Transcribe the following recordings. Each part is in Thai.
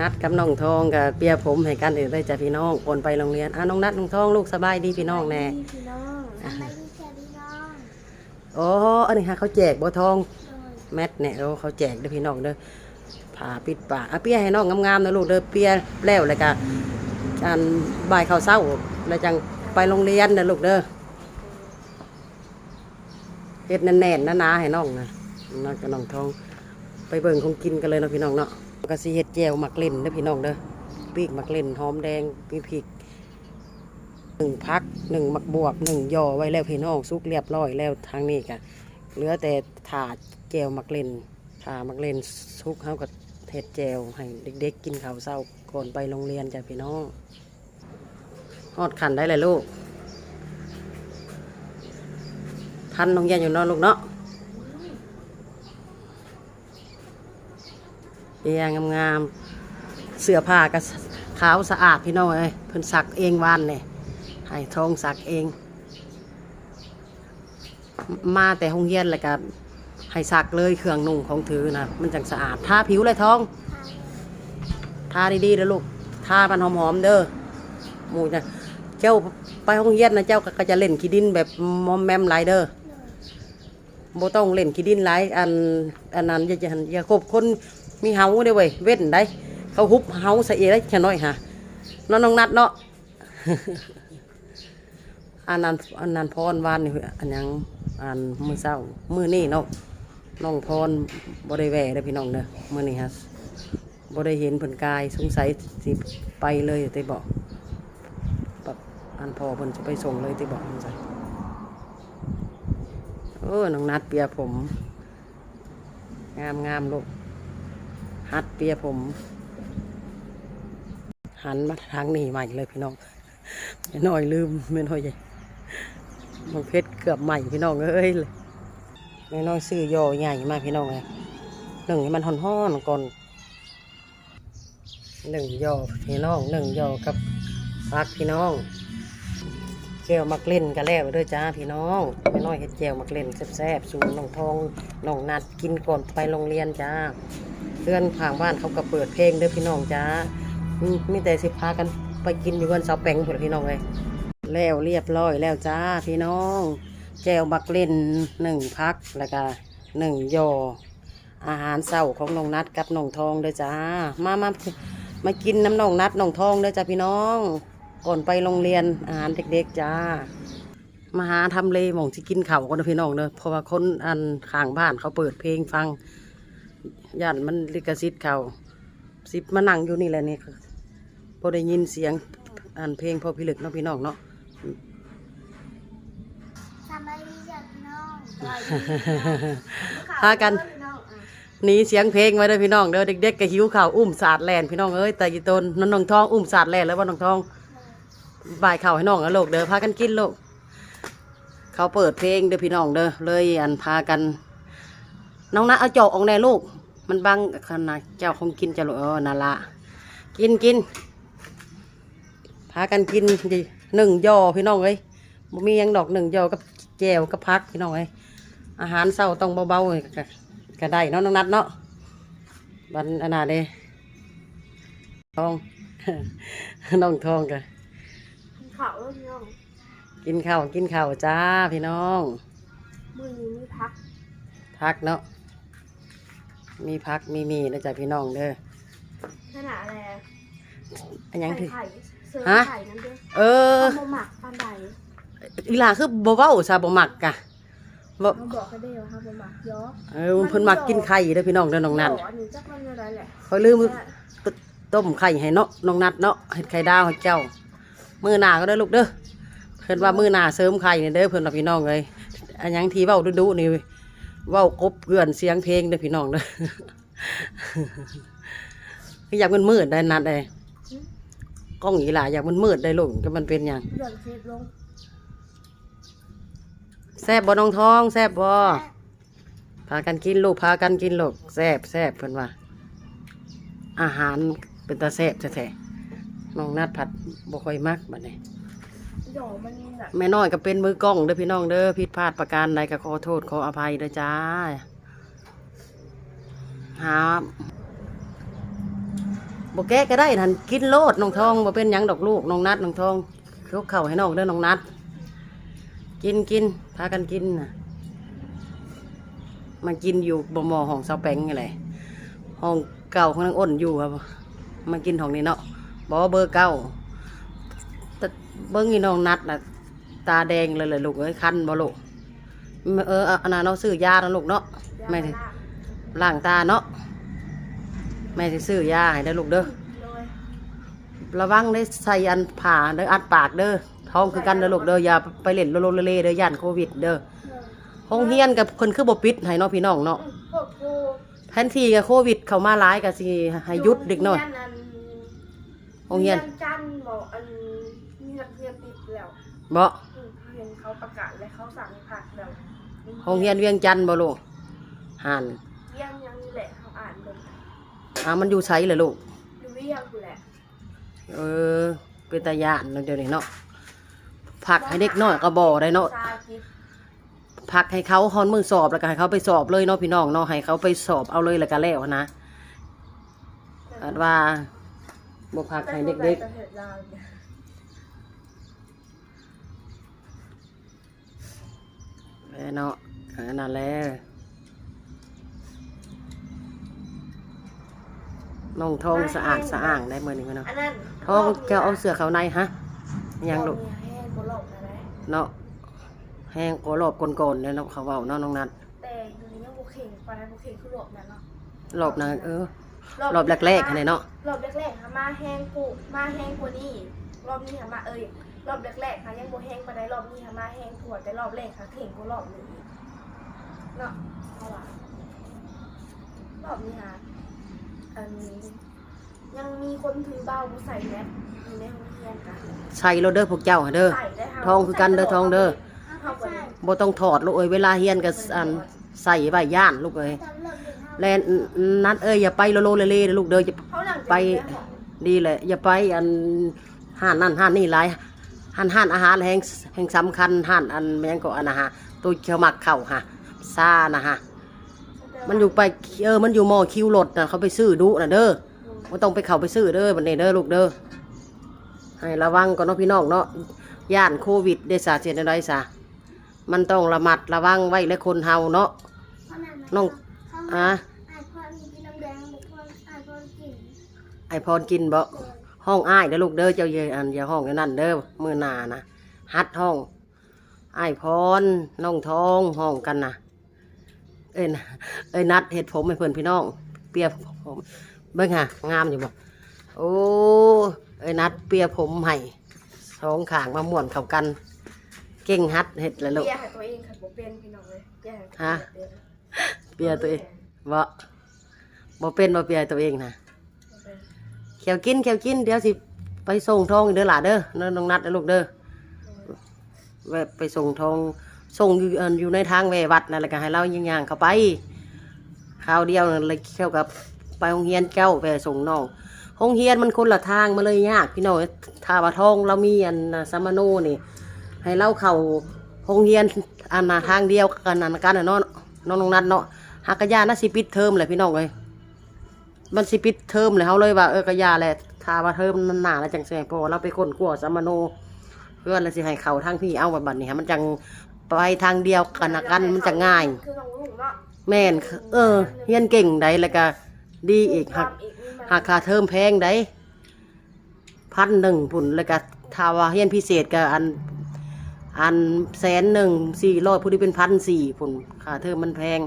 นัดกับน้องทองกับเปียผมให้กันเองได้จ้ะพี่น้องคนไปโรงเรียนอะน้องนัดน้องทองลูกสบายดีพี่น้องแน่พี่น้องทำไมพี่แค่พี่น้องโอ้อันนี้ฮะเขาแจกบัวทองโดยแมทเนี่ยโอ้เขาแจกเด้อพี่น้องเด้อผ่าปิดปากอะเปียให้น้องงามๆนะลูกเด้อเปียแล้วเลยกะอันบ่ายข้าวเช้าแล้วจังไปโรงเรียนนะลูกเด้อเฮ็ดแน่นๆนะนะให้น้องนะน้องกับน้องทอง ไปเบิ่งของกินกันเลยเนาะพี่น้องเนาะ ก็สิเฮ็ดแจ่วหมักเล่นเด้อพี่น้องเด้อปีกหมักเล่นหอมแดงมีพริกหนึ่งพักหนึ่งหมักบวบหนึ่งย่อไว้แล้วพี่น้องสุกเรียบร้อยแล้วทางนี้กะเหลือแต่ถาดแจวหมักเล่นถาหมักเล่นสุกเฮากับเฮ็ดแจ่วให้เด็กๆกินข้าวเช้าก่อนไปโรงเรียนจ้ะพี่น้องฮอดขันได้เลยลูกทันโรงเรียนอยู่นาะลูกเนาะ เอียงงามๆเสื้อผ้าก็ขาวสะอาดพี่น้องเอ้ยเพิ่นซักเองวานเนี่ยให้ทองซักเอง มาแต่ห้องเย็นแล้วก็ให้ซักเลยเครื่องนุ่งของถือนะมันจังสะอาดทาผิวเลยทองทาดีๆเด้อลูกทามันหอมๆเด้อหมูจะเจ้าไปห้องเย็นนะเจ้าก็จะเล่นขี้ดินแบบมอมแมมหลายเด้อบ่ต้องเล่นขี้ดินหลายอันอันนั้นอย่าอย่าอย่าคบคน มีเฮาเด้เว้ยเว้นได้ เขาฮุบเฮาใส่เอได้แค่น้อยฮะน้องน้องนัดเนาะอันนั้นอันนั้นพรวานนี่อันยังอันมือเช้ามือนี้เนาะน้องพรบ่ได้แวเด้พี่น้องเด้อมือนี้ฮะบ่ได้เห็นเพิ่นกายสงสัยสิไปเลยต่บอกแบบอันพอเพิ่นจะไปส่งเลยต่บอกสงสัยโอ้น้องนัดเปียผม งามงามลูก ฮัดเปียผม หันมาทางนี้ใหม่เลยพี่น้องไม่น้อยลืมไม่น้อยใหญ่มองเพชรเกือบใหม่พี่น้องเอ้ยเลยไม่น้อยซื้อยอใหญ่มากพี่น้องเลยหนึ่งให้มันห่อนๆก่อนหนึ่งยอพี่น้องหนึ่งยอกับฟักพี่น้องแก้วมักเล่นกันแล้วเด้อจ้าพี่น้องไม่น้อยเฮ็ดแก้วมักเล่นแซ่บๆสูน้องทองน้องนัดกินก่อนไปโรงเรียนจ้า เพื่อนข้างบ้านเขาก็เปิดเพลงเด้อพี่น้องจ้ามีมีแต่สิพากันไปกินอยู่กันเสาแปงพุ่นล่ะพี่น้องเลยแล้วเรียบร้อยแล้วจ้าพี่น้องแก้วมักเล่นหนึ่งพักแล้วก็หนึ่งยออาหารเช้าของน้องนัดกับน้องทองเด้อจ้า มามามากินน้ำน้องนัดน้องทองเด้อจ้าพี่น้อง ก่อนไปโรงเรียนอาหารเด็กๆจ้า มาหาทำเลหมองที่กินเข้ากันนะพี่น้องเนอะเพราะว่าคนอันข้างบ้านเขาเปิดเพลงฟัง ย่านมันลิขสิทธิ์เขาสิบมานั่งอยู่นี่แหละนี่คือพอได้ยินเสียงอันเพลงพอพิลึกเนาะพี่น้องเนาะทำไมพี่แค่พี่น้องพากันพี่น้องอะหนีเสียงเพลงไว้เด้อพี่น้องเด้อเด็กๆก็หิวข้าวอุ้มสาดแลนพี่น้องเอ้ยแต่ยีตนน้องน้องทองอุ้มสาดแลนแล้วว่าน้องทองบ่ายข่าวให้น้องอะลูกเด้อพากันกินลูกเขาเปิดเพลงเด้อพี่น้องเด้อเลยอันพากัน น้องนะเอาจอกออกแน่ลูก มันบังขนาดเจ้าคงกินจะลูกเออนั่นละกินกินพากันกินดิหนึ่งยอพี่น้องเอ้ยบ่มีหยังดอกหนึ่งยอกับแจวกับพักพี่น้องเอ้ยอาหารเศร้าต้องเบาๆก็ก็ได้เนาะน้องนัดเนาะบันอันนาเด้ทองน้องทองกันเขาแล้วพี่น้องกินข้าวกินข้าวจ้าพี่น้องมือนี้มีพักพักเนาะ มีพักมีมีนะจ๊ะพี่น้องเด้อขนาดอะไรอันหยังถือไข่เสิร์ฟฮะไข่นั่นด้วยเออข้าวหมักปันใดอีหลาคือบ่เว้าซาบ่มักกะบ่เขาบอกกันได้ว่าข้าวหมักย้อเออเพิ่นมักกินไข่เด้อพี่น้องเด้อน้องนัดอันนี้จักมันอะไรแหละเขาลืมตต้มไข่ให้เนาะน้องนัดเนาะเฮ็ดไข่ดาวให้เจ้า มื้อหน้าก็เด้อลูกเด้อเพิ่นว่ามื้อหน้าเสริมไข่นี่เด้อเพิ่นว่าพี่น้องเอ้ยอันหยังที่เว้าดุๆนี่เว้ากบเกลื่อนเสียงเพลงเด้อพี่น้องเด้อคืออยากมันมืดได้นัดเลยกล้องอีหลาอยากมันมืดได้ลูกก็มันเป็นหยังเดือดเซฟลงแซ่บบ่น้องทองแซ่บบ่พากันกินลูกพากันกินลูกแซ่บแซ่บเพิ่นว่า อาหารเป็นตาแซ่บแท้ๆน้องนัดผัดบ่ค่อยมักบัดนี้ หยอมันแบบแม่น้อยก็เป็นมือกล้องเด้อพี่น้องเด้อผิดพลาดประการใดก็ขอโทษขออภัยเด้อจ้าหาบ่แก้ก็ได้ทันกินโลดน้องทองบ่เป็นหยังดอกลูกน้องนัดน้องทองเขาเข้าให้น้องเด้อน้องนัด กินกินพากันกินน่ะมากินอยู่บ่หมอห้องเสาแปงนี่แหละห้องเก่าของนางอ้นอยู่ครับมากินห้องนี้เนาะบ่เบอร์เก้า เบิ่งอีน้องนัดน่ะ ตาแดงเลยเลยลูกเอ้ยคันบ่ลูกเอออันนั้นเราซื้อยาแล้วลูกเนาะไม่ได้ล้างตาเนาะแม่สิซื้อยาให้ได้อลูกเด้อโดยระวังได้ใส่อันผ่าเด้ออัดปากเด้อท้องคือกันเด้อลูกเด้ออย่าไปเล่นโลโลเลเลเด้อย่านโควิดเด้อห้องเฮียนกับคนคือบ่ปิดให้เนาะพี่น้องเนาะพวกกูแทนที่กับโควิดเข้ามาหลายก็สิให้หยุดเด็กน้อยโรงเรียนจันทร์บอกอันมีนักเรียนติดแล้ว บ่อืมเรียนเขาประกาศและเขาสั่งให้พักแล้วห้องเฮียนเวียงจันทน์บ่ลูกห่านเรียงยังนี่แหละเขาอ่านเลยอ่ามันอยู่ไสล่ะลูก ดูเรียงกูแหละเออเป็นตาย่านเนาะเดี๋ยวนี้เนาะผักให้เด็กน้อยก็บ่ได้เนาะ ซากิฟพักให้เขาฮอนมือสอบแล้วก็ให้เขาไปสอบเลยเนาะพี่น้องเนาะให้เขาไปสอบเอาเลยแล้วก็แล้วนะอันว่าบ่พักให้เด็กๆแล้วเนาะอันนั้นแหละน้องทองสะอาดสะอ้างได้มื้อนี้เนาะอันนั้นทองแกเอาเสื้อเขาในฮะยังลูกแห้งกูหลบนะนะเนาะแห้งกว่ารอบก่อนๆเลยเนาะเขาเว้าเนาะน้องนัดแต่อยู่ในยังบุเข่งปลาบุเข่งคือหลบนะเนาะรอบนั้นเออรอบแรกๆอันนี้เนาะรอบแรกๆค่ะมาแห้งกูมาแห้งกว่านี้รอบนี้ค่ะมาเอ้ย รอบแรกๆค่ะยังบ่แห้งปานใดรอบนี้ค่ะมาแห้งกว่าแต่รอบแรกค่ะเข่งกูรอบนี้เนาะเอาล่ะรอบนี้ค่ะอันนี้ยังมีคนถือเบ้าบ่ใส่แมสอยู่ในห้องเรียนกันใส่โลดเด้อพวกเจ้าหั่นเด้อใส่ได้ค่ะทองคือกันเด้อทองเด้อเฮาบ่ได้บ่ต้องถอดลูกเอ้ยเวลาเฮียนก็อันใส่ไว้ย่านลูกเอ้ยแลนนัดเอ้ยอย่าไปโลโลเลเลเด้อลูกเด้ออย่าเขาหลังจากไป นี้แล้วดีแหละอย่าไปอันห้านนั่นห้านนี่หลาย ห้านห้านอาหารแห่งแห่งสำคัญห้านอันแม่งก็อันนะฮะตัวเขียวหมักเข้าฮะซ่านะฮะมันอยู่ไปเออมันอยู่มอคิวรถนะเขาไปซื้อดุนะเด้อบ่ต้องไปเข้าไปซื้อเด้อบัดนี้เด้อลูกเด้อให้ระวังก่อนเนาะพี่น้องเนาะย่านโควิดได้สาเสียได้ซะมันต้องระมัดระวังไว้และคนเฮาเนาะน้องอะไอ้พ่อมีกินน้ำแดงบอกพ่อไอ้พ่อกินไอพรกินบ่ ห้องอ้ายเด้อลูกเด้อเจ้าเยอันอย่าห้องอย่างนั้นเด้อมือหนานะฮัดห้องอ้ายพรน้องทองห้องกันนะเอ้ยนะเอ้ยนัดเห็ดผมให้เพื่อนพี่น้อง เปียผมเบิ่งฮะงามอยู่บ่โอ้เอ้ยนัดเปียผมให้สองข้างมาม่วนเข้ากัน เก่งฮัดเห็ดเลยลูกเปียให้ตัวเองค่ะบ่เป็นพี่น้องเลยเปียให้ตัวเองฮะเป็นเปียตัวเองบ่บ่เป็นบ่เปียตัวเองนะบ่เป็น เขียวกินเขียวกิน เดี๋ยวสิไปส่งทองอีเด้อหล่ะเด้อเด้อน้องนัดเด้อลูกเด้อแวะไปส่งทองส่งอยู่เอิ่นอยู่ในทางแววัดนั่นแหละก็ให้เราย่างๆเข้าไปคราวเดียวนั่นเลยเข้ากับไปโรงเรียนเจ้าไปส่งน้องโรงเรียนมันคนละทางมาเลยยากพี่น้องถ้าว่าทองเรามีอันน่ะสามโนนี่ ให้เราเข้าโรงเรียนอันน่ะทางเดียวกันนั่นกันน่ะเนาะน้องน้องนัดเนาะหากกะยาน่ะสิปิดเทอมเลยพี่น้องเอ้ย มันสิปิดเทอมเลยเขาเลยว่าเออกระยาแหละทาว่าเทอมนานๆแล้วจังสิให้พอเราไปคนกลัวสามโน เพื่อนแล้วสิให้เขาทางพี่เอาแบบบัดนี้ฮะมันจังไปทางเดียวกันนะกันมันจะง่าย คือน้องลุงเนาะแม่นเออเฮียนเก่งได้แล้วก็ดีอีกหักหักค่าเทอมแพงได้พันหนึ่งพุ่นแล้วก็ถ้าว่าเฮียนพิเศษก็อันอันแสนหนึ่งสี่ร้อยผู้ที่เป็นพันสี่พุ่นค่าเทอมมันแพง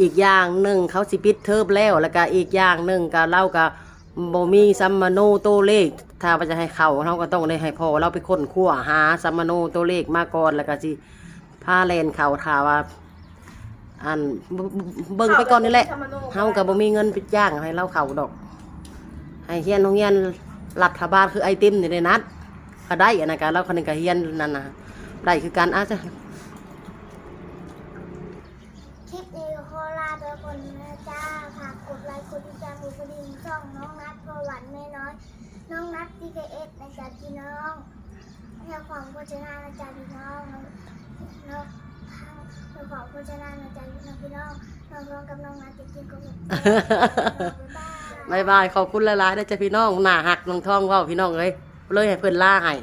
อีกอย่างหนึ่งเขาสิปิดเทอมแล้วแล้วก็อีกอย่างหนึ่งก็เล่ากับโบมีซัมมาโนโตเลข ถ้าว่าจะให้เขาเราก็ต้องได้ให้พอเราไปค้นคว้าหาซัมมาโนโตเลขมาก่อนแล้วก็สิพาเลนเขาถาว่าอันเบิ่งไปก่อนนี่แหละเฮากับบ่มีเงินไปจ้างให้เราเขาดอก ให้เฮียนโรงเรียนรัฐบาลคือไอติมนี่ได้นัดก็ได้อันนั้นก็เราคนนึงก็เฮียนนั่นน่ะได้คือกันอาจจะ คลิปนี้ก็ขอลาไปคนนะจ้าฝากกดไลค์กดติดตามกดกระดิ่งช่องน้องนัดพอหวานไม่น้อย น้องนัดทีเคเอสนะจ๊ะพี่น้อง เรื่องของโฆษณานะจ๊ะพี่น้องน้องน้องทางเรื่องของโฆษณานะจ๊ะพี่น้องพี่น้องน้องร้องกับน้องนัดจริงๆก็แบบายบายบายขอบคุณหลายๆนะจ๊ะพี่น้องหน้าหักน้องทองว่าพี่น้องเลยเลยให้เพื่อนล่าให้